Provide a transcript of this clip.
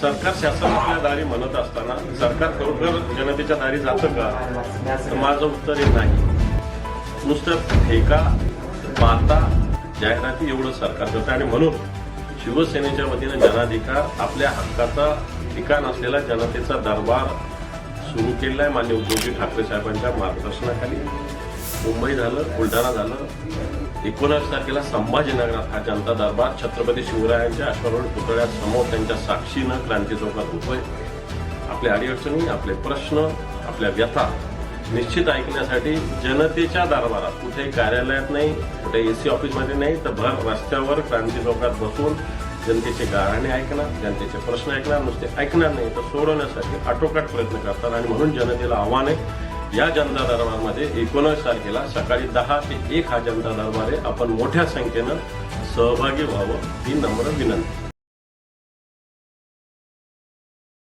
सरकार शासनातल्या दारी म्हणत असताना सरकार खरोखर जनतेच्या दारी जातं का? तर माझं उत्तर हे नाही. नुसतं ठेका पाहता जाहिराती एवढं सरकार करतं. आणि म्हणून शिवसेनेच्या वतीनं जनाधिकार आपल्या हक्काचा ठिकाण असलेला जनतेचा दरबार सुरू केलेला आहे मान्य उद्धवजी ठाकरे साहेबांच्या मार्गदर्शनाखाली. मुंबई झालं बुलढाणा झालं. एकोणास तारखेला संभाजीनगरात हा जनता दरबार छत्रपती शिवरायांच्या अश्वारूढ पुतळ्यासमोर त्यांच्या साक्षीनं क्रांती चौकात होतोय आपल्या अडीअडचणी आपले प्रश्न आपल्या व्यथा निश्चित ऐकण्यासाठी जनतेच्या दरबारात कुठे कार्यालयात नाही कुठे ए सी ऑफिसमध्ये नाही तर भर रस्त्यावर क्रांती चौकात बसून जनतेचे गाराणे ऐकणार जनतेचे प्रश्न ऐकणार नुसते ऐकणार नाही तर सोडवण्यासाठी आटोकाट प्रयत्न करतात. आणि म्हणून जनतेला आव्हान आहे या जनता दरबारमध्ये एकोणीस तारखेला सकाळी दहा ते एक हा जनता दरबार आहे. आपण मोठ्या संख्येनं सहभागी व्हावं ही नम्र विनंती.